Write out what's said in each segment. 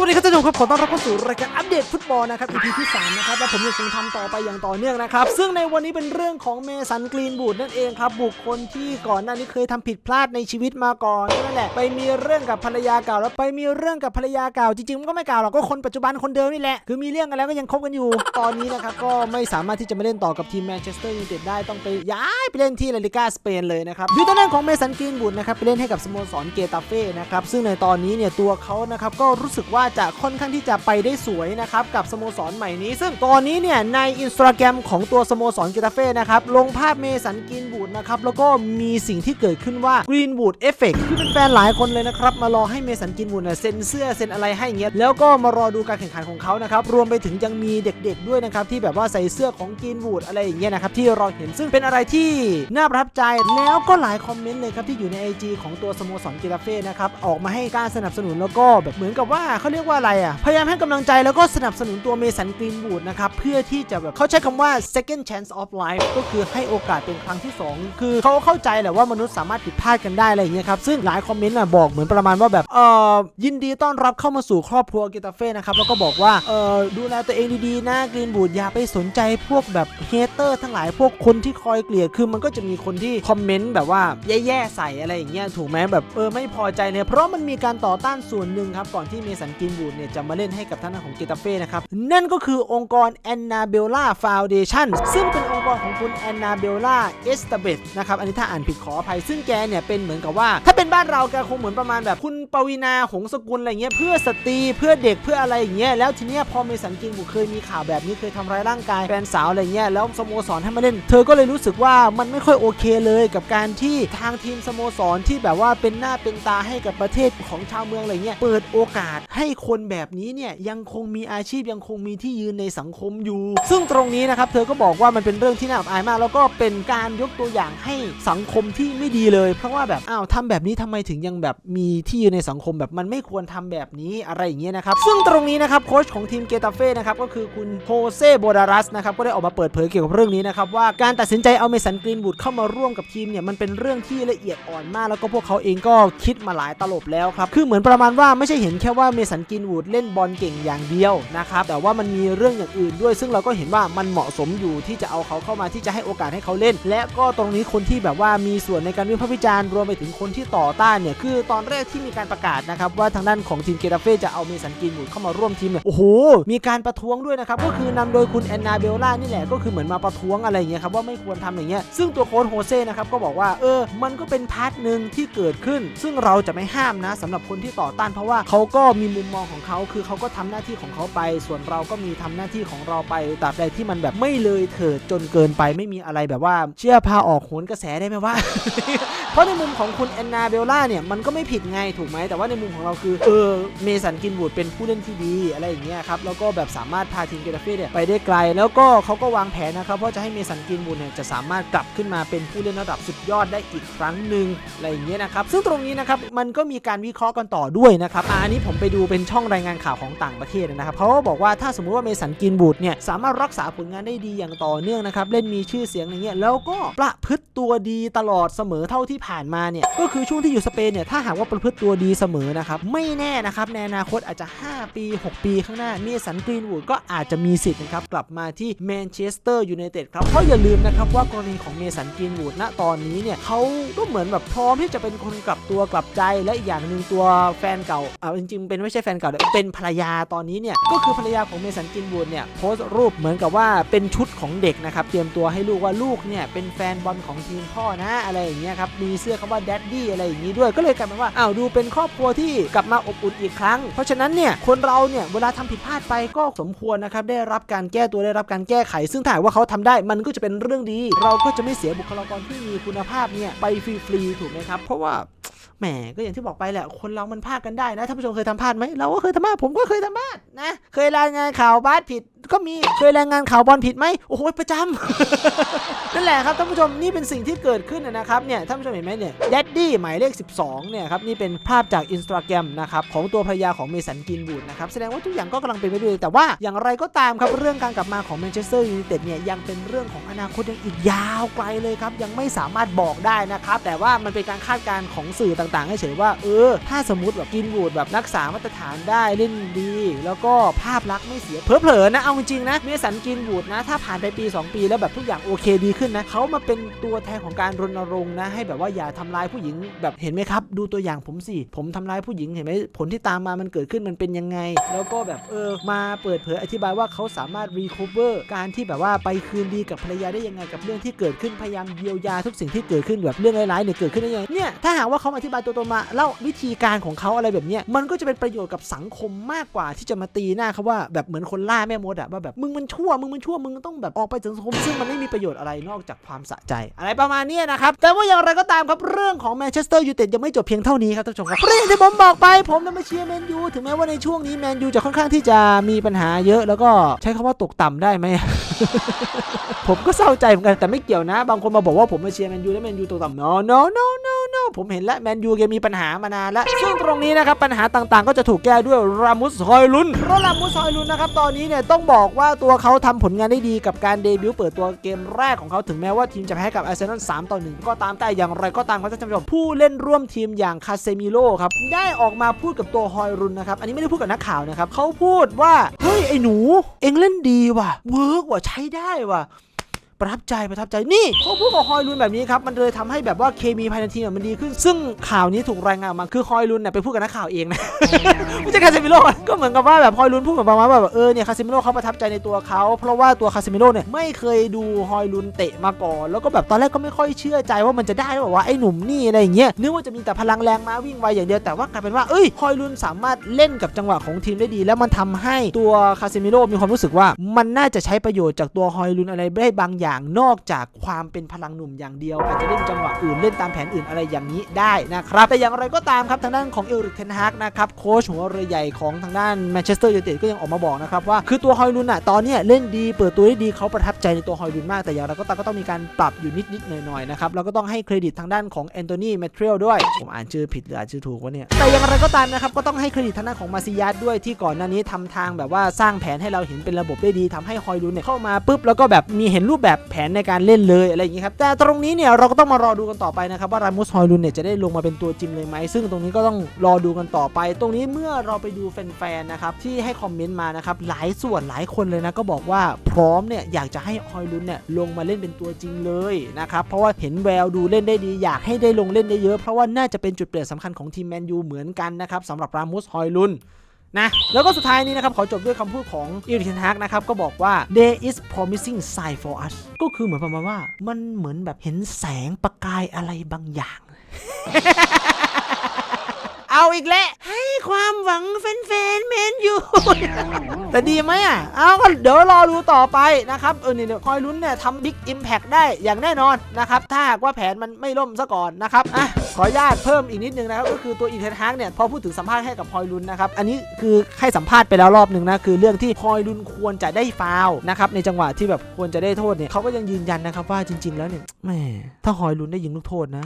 สวัสดีครับท่านผู้ชมครับขอต้อนรับเข้าสู่รายการอัปเดตฟุตบอลนะครับ EP ที่3นะครับและผมยังคงทำต่อไปอย่างต่อเนื่องนะครับ ซึ่งในวันนี้เป็นเรื่องของเมสันกรีนบูดนั่นเองครับ บุคคลที่ก่อนหน้านี้เคยทำผิดพลาดในชีวิตมาก่อนนั่นแหละไปมีเรื่องกับภรรยาเก่าแล้วไปมีเรื่องกับภรรยาเก่าจริงๆมันก็ไม่เก่าหรอกก็คนปัจจุบันคนเดิมนี่แหละคือมีเรื่องกันแล้วก็ยังคบกันอยู่ ตอนนี้นะครับก็ไม่สามารถที่จะมาเล่นต่อกับทีมแมนเชสเตอร์ยูไนเต็ดได้ต้องไปย้ายไปเล่นที่ลาลิกาสเปนเลยนะครับดูตำแหน่งของเมสันกรีนบูดนะครับไปเล่นให้กับสโมสรเกตาเฟ่นะครับซึ่งในตอนนี้เนี่ยตัวเขานะครับก็รู้สึกว่าจะค่อนข้างที่จะไปได้สวยนะครับกับสโมสรใหม่นี้ ซึ่งตอนนี้เนี่ยในอินสตาแกรมของตัวสโมสรเกตาเฟ่นะครับลงภาพเมสันกรีนบูดนะครับแล้วก็มีสิ่งที่เกิดขึ้นว่ากรีนบูดเอฟเฟกต์ที่เป็นแฟนหลายคนเลยนะครับมารอให้เมสันกรีนบูดเนี่ยเซ็นเสื้อเซ็นอะไรให้เงี้ยแล้วก็มารอดูการแข่งขันของเขานะครับรวมไปถึงยังมีเด็กๆด้วยนะครับที่แบบว่าใส่เสื้อของกรีนบูดอะไรอย่างเงี้ยนะครับที่เราเห็นซึ่งเป็นอะไรที่น่าประทับใจแล้วก็หลายคอมเมนต์เลยครับที่อยู่ใน IG ของตัวสโมสรเกตาเฟ่นะครับออกมาให้การสนับสนุนแล้วก็แบบเหมือนกับว่าเขาเรียกว่าอะไรอะ พยายามให้กำลังใจแล้วก็สนับสนุนตัวเมสันกรีนบูดนะครับ เพื่อที่จะแบบเขาใช้คำว่า second chance of life ก็คือให้โอกาสเป็นครั้งที่สองคือเขาเข้าใจแหละว่ามนุษย์สามารถผิดพลาดกันได้อะไรอย่างเงี้ยครับ ซึ่งหลายคอมเมนต์อะบอกเหมือนประมาณว่าแบบเออยินดีต้อนรับเข้ามาสู่ครอบครัวเกตาเฟ่นะครับแล้วก็บอกว่าเออดูแลตัวเองดีๆนะกรีนบูดอย่าไปสนใจพวกแบบเฮเตอร์ทั้งหลายพวกคนที่คอยเกลียดคือมันก็จะมีคนที่คอมเมนต์แบบว่าแย่ๆใส่อะไรอย่างเงี้ยถูกไหมแบบเออไม่พอใจเลยเพราะมันมีการต่อต้านส่วนหนึ่งครับก่อนที่เมสันกีมบูดเนี่ยจะมาเล่นให้กับท่านของเกตาเฟ่นะครับนั่นก็คือองค์กรแอนนาเบลล่าฟาวเดชั่นซึ่งเป็นอง ค์กรของคุณแอนนาเบลล่าเอสตาเบตนะครับอันนี้ถ้าอ่านผิดขออภัยซึ่งแกเนี่ยเป็นเหมือนกับว่า ถ้าเป็นบ้านเราแกคงเหมือนประมาณแบบคุณปวีนาหงสกุลอะไรเงี้ยเพื่อสตรีเพื่อเด็กเพื่ออะไรอย่างเงี้ยแล้วทีเนี้ยพอเมสันกรีนบูดเคยมีข่าวแบบนี้เคยทำร้ายร่างกายแฟนสาวอะไรเงี้ยแล้วสโมสรให้มาเล่น เธอก็เลยรู้สึกว่ามันไม่ค่อยโอเคเลยกับการที่ทางทีมสโมสรที่แบบว่าเป็นหน้าเป็นตาให้กับประเทศของชาวเมืองอะไรเงี้ยเปิดโอกาสให้คนแบบนี้เนี่ยยังคงมีอาชีพยังคงมีที่ยืนในสังคมอยู่ ซึ่งตรงนี้นะครับเธอก็บอกว่ามันเป็นเรื่องที่น่าอับอายมาก แล้วก็เป็นการยกตัวอย่างให้สังคมที่ไม่ดีเลย เพราะว่าแบบอ้าวทำแบบนี้ทำไมถึงยังแบบมีที่อยืนในสังคมแบบมันไม่ควรทำแบบนี้อะไรอย่างเงี้ยนะครับ ซึ่งตรงนี้นะครับโค้ชของทีมเกตาเฟ่นะครับก็คือคุณโฮเซโบดารัสนะครับก็ได้ออกมาเปิดเผยเกี่ยวกับเรื่องนี้นะครับว่าการตัดสินใจเอาเมสันกรีนบูดเข้ามาร่วมกับทีมเนี่ยมันเป็นเรื่องที่ละเอียดอ่อนมาก แล้วก็พวกเขาเองก็คิดมาหลายตลบแล้วครับคือเหมือนประมาณว่าไม่ใช่เห็นแค่ว่าเมสันกรีนบูดเล่นบอลเก่งอย่างเดียวนะครับแต่ว่ามันมีเรื่องอย่างอื่นด้วย ซึ่งเราก็เห็นว่ามันเหมาะสมอยู่ที่จะเอาเขาเข้ามาที่จะให้โอกาสให้เขาเล่น และก็ตรงนี้คนที่แบบว่ามีส่วนในการวิพากษ์วิจารณ์รวมไปถึงคนที่ต่อต้านเนี่ยคือตอนแรกที่มีการประกาศนะครับว่าทางด้านของทีมเกราเฟ่จะเอาเมสันกรีนบูดเข้ามาร่วมทีมเนี่ยโอ้โหมีการประท้วงด้วยนะครับก็คือนำโดยคุณแอนนาเบลล่านี่แหละก็คือเหมือนมาประท้วงอะไรเงี้ยครับว่าไม่ควรทำอย่างเงี้ยซึ่งตัวโค้ชโฮเซ่นะครับก็บอกว่าเออมันก็เป็นพาร์ทหนึ่งที่เกิดขึ้น ซึ่งเราจะไม่ห้ามนะสำหรับคนที่ต่อต้านเพราะว่าเขาก็มีมุมมองของเขาคือเขาก็ทำหน้าที่ของเขาไป ส่วนเราก็มีทำหน้าที่ของเราไปตราบใดที่มันแบบไม่เลยเถิดจนเกิินไปไม่มีอะไรแบบว่าเชื่อพาออกโหนกระแสได้ไหมว่า ราะในมุมของคุณแอนนาเบลล่าเนี่ยมันก็ไม่ผิดไงถูกไหมแต่ว่าในมุมของเราคือเออเมสันกินบูดเป็นผู้เล่นที่ดีอะไรอย่างเงี้ยครับแล้วก็แบบสามารถพาทีมเกตาเฟ่เนี่ยไปได้ไกล แล้วก็เขาก็วางแผนนะครับว่าจะให้เมสันกินบูดเนี่ยจะสามารถกลับขึ้นมาเป็นผู้เล่นระดับสุดยอดได้อีกครั้งหนึ่งอะไรอย่างเงี้ยนะครับซึ่งตรงนี้นะครับมันก็มีการวิเคราะห์กันต่อด้วยนะครับอันนี้ผมไปดูเป็นช่องรายงานข่าวของต่างประเทศนะครับเขาก็บอกว่าถ้าสมมุติว่าเมสันกินบูดเนี่ยสามารถรักษาผลงานได้ดีอย่างต่อเนื่องนะครับเล่นมีชื่อเสียงอย่างเงี้ยแล้วก็ประพฤติตัวดีตลอดเสมอเท่าที่ผ่านมาเนี่ยก็คือช่วงที่อยู่สเปนเนี่ยถ้าหากว่าประพฤติตัวดีเสมอนะครับไม่แน่นะครับในอนาคตอาจจะ 5 ปี 6 ปีข้างหน้าเมสันกรีนวูดก็อาจจะมีสิทธิ์นะครับกลับมาที่แมนเชสเตอร์ยูไนเต็ดครับเพราะอย่าลืมนะครับว่ากรณีของเมสันกรีนวูดณตอนนี้เนี่ยเขาก็เหมือนแบบพร้อมที่จะเป็นคนกลับตัวกลับใจและอีกอย่างหนึ่งตัวแฟนเก่าอ่าจริงๆเป็นไม่ใช่แฟนเก่าเป็นภรรยาตอนนี้เนี่ยก็คือภรรยาของเมสันกรีนวูดเนี่ยโพสต์รูปเหมือนกับว่าเป็นชุดของเด็กนะครับเตรียมตัวให้ลูกว่าลูกเนี่ยเป็นแฟนบอลของทีมพ่อนะอะไรอย่างเงี้ยครับมีเสื้อคำว่าแดดดี้อะไรอย่างงี้ด้วยก็เลยกลายเป็นว่าอ้าวดูเป็นครอบครัวที่กลับมาอบอุ่นอีกครั้ง เพราะฉะนั้นเนี่ยคนเราเนี่ยเวลาทำผิดพลาดไปก็สมควรนะครับได้รับการแก้ตัวได้รับการแก้ไข ซึ่งถ้าหากว่าเขาทำได้มันก็จะเป็นเรื่องดี เราก็จะไม่เสียบุคลากรที่มีคุณภาพเนี่ยไปฟรีๆถูกไหมครับเพราะว่าแหมก็อย่างที่บอกไปแหละ คนเรามันพลาดกันได้นะท่านผู้ชมเคยทำพลาดไหมเราก็เคยทำพลาดผมก็เคยทำพลาดนะ เคยรายงานข่าวบาสผิดก็มีเคยรายงานข่าวบอลผิดไหมโอ้โหประจำนั่นแหละครับท่านผู้ชมนี่เป็นสิ่งที่เกิดขึ้นนะครับเนี่ยท่านผู้ชมเห็นไหมเนี่ยแดดดี้หมายเลข 12เนี่ยครับนี่เป็นภาพจากอินสตาแกรมนะครับของตัวภรรยาของเมสันกินบูดนะครับแสดงว่าทุกอย่างก็กำลังเป็นไปด้วยแต่ว่าอย่างไรก็ตามครับเรื่องการกลับมาของแมนเชสเตอร์ยูไนเต็ดเนี่ยยังเป็นเรื่องของอนาคตยังอีกยาวไกลเลยครับยังไม่สามารถบอกได้นะครับแต่ว่ามันเป็นการคาดการณ์ของสื่อต่างๆให้เฉยว่าเออถ้าสมมติแบบกินบูดแบบรักษามาตรฐานได้เล่นดี แล้วก็ภาพลักษณ์ไม่เสียเผลอๆนะเอาจริงๆนะเมสันกินบูดนะ ถ้าผ่านไปปี 2 ปีแล้วแบบทุกอย่างโอเคดีขึ้นนะเขามาเป็นตัวแทนของการรณรงค์นะ ให้แบบว่าอย่าทำร้ายผู้หญิงแบบเห็นไหมครับ ดูตัวอย่างผมสิ ผมทำร้ายผู้หญิงเห็นไหมผลที่ตามมามันเกิดขึ้นมันเป็นยังไง แล้วก็แบบเออมาเปิดเผยอธิบายว่าเขาสามารถรีคูเวอร์การที่แบบว่าไปคืนดีกับภรรยาได้ยังไงกับเรื่องที่เกิดขึ้นพยายามเยียวยาทุกสิ่งที่เกิดขึ้นแบบเรื่องร้ายๆเนี่ยเกิดขึ้นได้ยังไงเนี่ยถ้าหากว่าเขาอธิบายตัวตนมาเล่าวิธีการของเขาอะไรแบบเนี้ยมันก็จะเป็นประโยชน์กับสังคมมากกว่าที่จะมาตีหน้าเขาว่าแบบเหมือนคนล่าแม่มดอะว่าแบบมึงมันชั่วมึงมันชั่วมึงต้องแบบออกไปจากสังคมซึ่งมันไม่มีประโยชน์อะไรนอกจากความสะใจ อะไรประมาณนี้นะครับแต่ว่าอย่างไรก็ตามครับเรื่องของแมนเชสเตอร์ยูไนเต็ดยังไม่จบเพียงเท่านี้ครับท่านผู้ชมครับเรื่องที่ผมบอกไปผมนั้นมาเชียร์แมนยูถึงแม้ว่าในช่วงนี้แมนยูจะค่อนข้างที่จะมีปัญหาเยอะ แล้วก็ใช้คำว่าตกต่ำได้ไหมผมก็เศร้าใจเหมือนกันแต่ไม่เกี่ยวนะ บางคนมาบอกว่าผมมาเชียร์แมนยูแล้วแมนยูตกต่ำ no no no no ผมเห็นแล้วแมนยูแกมีปัญหามานานแล้ว ซึ่งตรงนี้นะครับปัญหาต่างๆ ก็จะถูกแก้ด้วยรามุสฮอยลุนเพราะรามุสฮอยลุนนะครับตอนนี้เนี่ยต้องบอกว่าตัวเขาทำผลงานได้ดีกับการเดบิวต์เปิดตัวเกมแรกของเขาถึงแม้ว่าทีมจะแพ้กับอาร์เซนอล3ต่อ1ก็ตามแต่อย่างไรก็ตามครับท่านผู้ชมผู้เล่นร่วมทีมอย่างคาเซมิโลครับได้ออกมาพูดกับตัวฮอยลุนนะครับอันนี้ไม่ได้พูดกับนักข่าวนะครับเขาพูดว่าเฮ้ยไอ้หนู เอ็งเล่นดีว่ะเวิร์กว่ะใช้ได้ว่ะ ประทับใจประทับใจนี่เขาพูดกับฮอยลุนแบบนี้ครับมันเลยทำให้แบบว่าเคมีภายในทีมมันดีขึ้น ซึ่งข่าวนี้ถูกรายงานออกมาคือฮอยลุนเนี่ยไปพูดกับนักข่าวเองนะไม่ใช่คาเซมิโร่ก็เหมือนกับว่าแบบฮอยลุนพูดเหมือนประมาณว่าแบบเออเนี่ยคาเซมิโร่เขาประทับใจในตัวเขาเพราะว่าตัวคาเซมิโร่เนี่ยไม่เคยดูฮอยลุนเตะมาก่อนแล้วก็แบบตอนแรกก็ไม่ค่อยเชื่อใจว่ามันจะได้หรือเปล่าไอ้หนุ่มนี่อะไรอย่างเงี้ยนึกว่าจะมีแต่พลังแรงมาวิ่งไวอย่างเดียวแต่ว่ากลายเป็นว่าเอ้ยฮอยลุนสามารถเล่นกับจังหวะของทีมได้ดี แล้วมันทำให้ตัวคาเซมิโร่มีความรู้สึกว่ามันน่าจะใช้ประโยชน์จากตัวฮอยลุนอะไรได้บางอย่างนอกจากความเป็นพลังหนุ่มอย่างเดียว อาจจะเล่นจังหวะอื่นเล่นตามแผนอื่นอะไรอย่างนี้ได้นะครับ แต่อย่างไรก็ตามครับทางด้านของเอริกเทนฮากนะครับโค้ชหัวเรือใหญ่ของทางด้านแมนเชสเตอร์ยูไนเต็ดก็ยังออกมาบอกนะครับว่าคือตัวฮอยลุนอะตอนนี้เล่นดีเปิดตัวได้ดีเขาประทับใจในตัวฮอยลุนมากแต่อย่างไรก็ตามก็ต้องมีการปรับอยู่นิดๆหน่อยๆนะครับแล้วก็ต้องให้เครดิตทางด้านของแอนโทนีแมทเทรียลด้วยผมอ่านชื่อผิดหรืออ่านชื่อถูกวะเนี่ยแต่อย่างไรก็ตามนะครับก็ต้องให้เครดิตทางด้านของมาซิยัสด้วยที่ก่อนหน้านี้ทำทางแบบว่าสร้างแผนให้เราเห็นเป็นระบบได้ดีทำให้ฮอยลุนเนี่ยเข้ามาปุ๊บแล้วก็แบบมีเห็นรูปแบบแผนในการเล่นเลยอะไรอย่างงี้ครับแต่ตรงนี้เนี่ยเราก็ต้องมารอดูกันต่อไปนะครับว่ารามุสฮอยลุนเนี่ยจะได้ลงมาเป็นตัวจริงเลยไหมซึ่งตรงนี้ก็ต้องรอดูกันต่อไป ตรงนี้เมื่อเราไปดูแฟนๆนะครับที่ให้คอมเมนต์มานะครับหลายส่วนหลายคนเลยนะก็บอกว่าพร้อมเนี่ยอยากจะให้ฮอยลุนเนี่ยลงมาเล่นเป็นตัวจริงเลยนะครับเพราะว่าเห็นแววดูเล่นได้ดีอยากให้ได้ลงเล่นได้เยอะเพราะว่าน่าจะเป็นจุดเปลี่ยนสำคัญของทีมแมนยูเหมือนกันนะครับสำหรับรามุสฮอยลุน นะแล้วก็สุดท้ายนี้นะครับขอจบด้วยคำพูดของอีริกเทนฮากนะครับ ก็บอกว่า there is promising sign for us ก็คือเหมือนประมาณว่า มันเหมือนแบบเห็นแสงประกายอะไรบางอย่าง เอาอีกแล้วให้ความหวังแฟนๆเมนอยู่ แต่ดีไหมอะ เอาก็เดี๋ยวรอดูต่อไปนะครับ เออนี่ยคอยลุ้นเนี่ยทำบิ๊กอิมแพกได้อย่างแน่นอนนะครับ ถ้าหากว่าแผนมันไม่ล่มซะก่อนนะครับอะ ขออนุญาตเพิ่มอีกนิดนึงนะครับก็คือตัวอีเทนฮากเนี่ยพอพูดถึงสัมภาษณ์ให้กับพอยลุนนะครับอันนี้คือให้สัมภาษณ์ไปแล้วรอบหนึ่งนะคือเรื่องที่พอยลุนควรจะได้ฟาวนะครับในจังหวะที่แบบควรจะได้โทษเนี่ยเขาก็ยังยืนยันนะครับว่าจริง ๆ แล้วเนี่ยแหมถ้าฮอยลุนได้ยิงลูกโทษนะ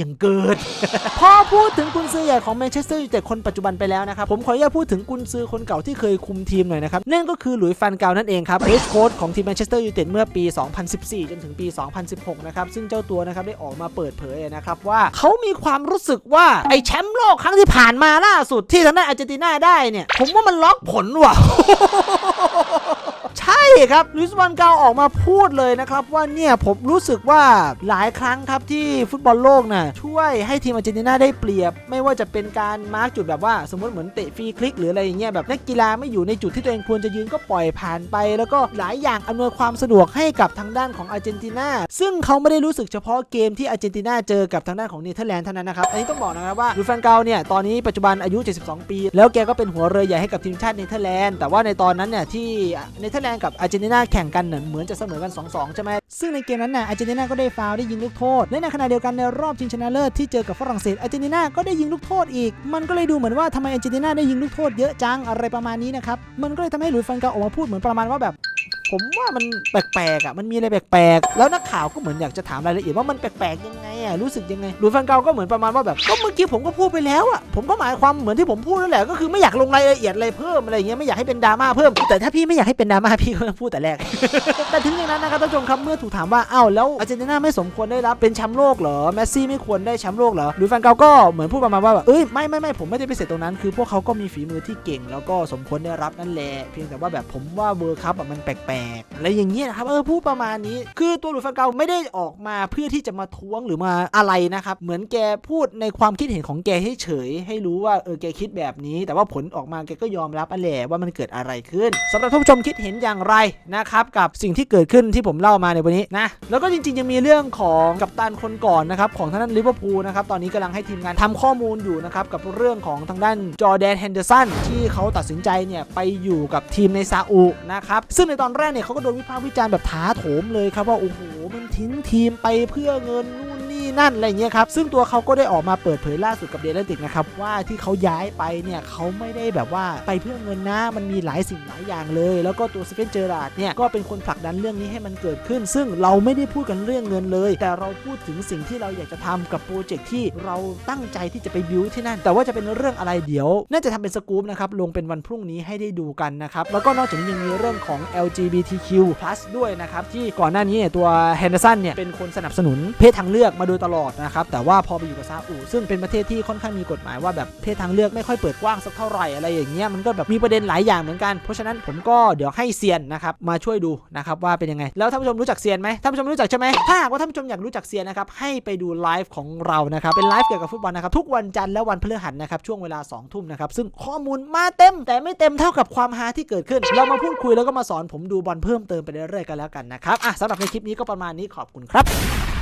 ย่างเกิด พอพูดถึงกุนซือใหญ่ของแมนเชสเตอร์ยูไนเต็ดคนปัจจุบันไปแล้วนะครับ ผมขออนุญาตพูดถึงกุนซือคนเก่าที่เคยคุมทีมหน่อยนะครับ นั่นก็คือหลุยส์ฟันเกานั่นเองครับเฮดโค้ชของทีมแมนเชสเตอร์ยูไนเต็ดเมื่อปี 2014 จนถึงปี 2016 นะครับ ซึ่งเจ้าตัวนะครับได้ออกมาเปิดเผยนะครับว่าเขามีความรู้สึกว่า ไอ้แชมป์โลกครั้งที่ผ่านมาล่าสุดที่ทางด้านอาร์เจนตินาได้เนี่ยผมว่ามันล็อกผลว่ะ ครับลุยส์วันเกาออกมาพูดเลยนะครับ ว่าเนี่ยผมรู้สึกว่าหลายครั้งครับที่ฟุตบอลโลกน่ะช่วยให้ทีมอาร์เจนตินาได้เปรียบ ไม่ว่าจะเป็นการมาร์กจุดแบบว่า สมมติเหมือนเตะฟรีคลิกหรืออะไรอย่างเงี้ยแบบนักกีฬาไม่อยู่ในจุดที่ตัวเองควรจะยืนก็ปล่อยผ่านไป แล้วก็หลายอย่างอำนวยความสะดวกให้กับทางด้านของอาร์เจนตินาซึ่งเขาไม่ได้รู้สึกเฉพาะเกมที่อาร์เจนตินาเจอกับทางด้านของเนเธอร์แลนด์เท่านั้นนะครับอันนี้ต้องบอกนะครับว่าลุยส์วันเกาเนี่ยตอนนี้ปัจจุบันอายุ 72 ปี แล้วแกก็เป็นหัวเรือใหญ่ให้กับทีมชาติเนเธอร์แลนด์แต่ว่าในตอนนั้นเนี่ยที่เนเธอร์แลนด์กับอาร์เจนตินาแข่งกันเนี่ยเหมือนจะเสมอกัน 2-2 ใช่ไหมซึ่งในเกมนั้นน่ะอาร์เจนตินาก็ได้ฟาวได้ยิงลูกโทษ และในขณะเดียวกันในรอบชิงชนะเลิศที่เจอกับฝรั่งเศสอาร์เจนตินาก็ได้ยิงลูกโทษอีก มันก็เลยดูเหมือนว่าทำไมอาร์เจนตินาได้ยิงลูกโทษเยอะจังอะไรประมาณนี้นะครับมันก็เลยทำให้หลุยส์ฟันกาออกมาพูดเหมือนประมาณว่าแบบผมว่ามันแปลกๆอะมันมีอะไรแปลกๆ แล้วนักข่าวก็เหมือนอยากจะถามรายละเอียดว่ามันแปลกๆยังไง รู้สึกยังไงหลุยส์ฟันเกาก็เหมือนประมาณว่าแบบก็เมื่อกี้ผมก็พูดไปแล้วอะผมก็หมายความเหมือนที่ผมพูดนั่นแหละก็คือไม่อยากลงรายละเอียดอะไรเพิ่มอะไรเงี้ยไม่อยากให้เป็นดราม่าเพิ่ม แต่ถ้าพี่ไม่อยากให้เป็นดราม่าพี่ก็พูดแต่แรก แต่ถึงอย่างนั้นนะครับท่านผู้ชมครับเมื่อถูกถามว่าอ้าวแล้วอาร์เจนตินาไม่สมควรได้รับเป็นแชมป์โลกเหรอแมสซี่ไม่ควรได้แชมป์โลกเหรอหลุยส์ฟันเกาก็เหมือนพูดประมาณว่าแบบเอ้ยไม่ไม่ไม่ผมไม่ได้ไปเสร็จตรงนั้น คือพวกเขาก็มีฝีมือที่เก่ง แล้วก็สมควรได้รับนั่นแหละเพียงแต่ว่าแบบผมว่าเวิร์คัพอะมันแปลกๆอะไรอย่างเงี้ยนะครับเออพูดประมาณนี้ คือตัวหลุยส์ฟันเกาไม่ได้ออกมาเพื่อที่จะมาท้วงหรือมาอะไรนะครับ เหมือนแกพูดในความคิดเห็นของแกให้เฉย ให้รู้ว่าเออแกคิดแบบนี้ แต่ว่าผลออกมาแกก็ยอมรับอันแหละว่ามันเกิดอะไรขึ้นสำหรับท่านผู้ชมคิดเห็นอย่างไรนะครับกับสิ่งที่เกิดขึ้นที่ผมเล่ามาในวันนี้นะแล้วก็จริงๆยังมีเรื่องของกัปตันคนก่อนนะครับของทางด้านลิเวอร์พูลนะครับตอนนี้กำลังให้ทีมงานทำข้อมูลอยู่นะครับกับเรื่องของทางด้านจอแดนแฮนเดอร์สันที่เขาตัดสินใจเนี่ยไปอยู่กับทีมในซาอุนะครับซึ่งในตอนแรกเนี่ยเขาก็โดนวิพากษ์วิจารณ์แบบท้าโถมเลยครับว่าโอ้โหมันทิ้งทีมไปเพื่อเงินนู่น นี่นั่นอะไรเงี้ยครับซึ่งตัวเขาก็ได้ออกมาเปิดเผยล่าสุดกับเดลติกนะครับว่าที่เขาย้ายไปเนี่ยเขาไม่ได้แบบว่าไปเพื่อเงินนะมันมีหลายสิ่งหลายอย่างเลย แล้วก็ตัวสเปนเจอราร์ดเนี่ยก็เป็นคนผลักดันเรื่องนี้ให้มันเกิดขึ้น ซึ่งเราไม่ได้พูดกันเรื่องเงินเลย แต่เราพูดถึงสิ่งที่เราอยากจะทำกับโปรเจกต์ที่เราตั้งใจที่จะไปบิวที่นั่น แต่ว่าจะเป็นเรื่องอะไรเดี๋ยว น่าจะทำเป็นสกู๊ปนะครับลงเป็นวันพรุ่งนี้ให้ได้ดูกันนะครับแล้วก็นอกจากนี้ยังมีเรื่องของ LGBTQ+ ด้วยนะครับที่ก่อนหน้านี้เนี่ยตัวแฮนเดอร์สันเนี่ยเป็นคนสนับสนุนเพศทางเลือกมาโดยตลอดนะครับ แต่ว่าพอไปอยู่กับซาอุซึ่งเป็นประเทศที่ค่อนข้างมีกฎหมายว่าแบบเพศทางเลือกไม่ค่อยเปิดกว้างสักเท่าไหร่อะไรอย่างเงี้ยมันก็แบบมีประเด็นหลายอย่างเหมือนกัน เพราะฉะนั้นผมก็เดี๋ยวให้เซียนนะครับมาช่วยดูนะครับว่าเป็นยังไง แล้วท่านผู้ชมรู้จักเซียนไหมท่านผู้ชมรู้จักใช่ไหมถ้าหากว่าท่านผู้ชมอยากรู้จักเซียนนะครับให้ไปดูไลฟ์ของเรานะครับเป็นไลฟ์เกี่ยวกับฟุตบอลนะครับทุกวันจันทร์และวันพฤหัสนะครับช่วงเวลา2ทุ่มนะครับซึ่งข้อมูลมาเต็ม แต่ไม่เต็มเท่ากับความฮาที่เกิดขึ้น เรามาพูดคุยแล้วก็มาสอนผมดูบอลเพิ่มเติมไปเรื่อยๆกันแล้วกันนะครับอะสำหรับในคลิปนี้ก็ประมาณนี้ขอบคุณครับ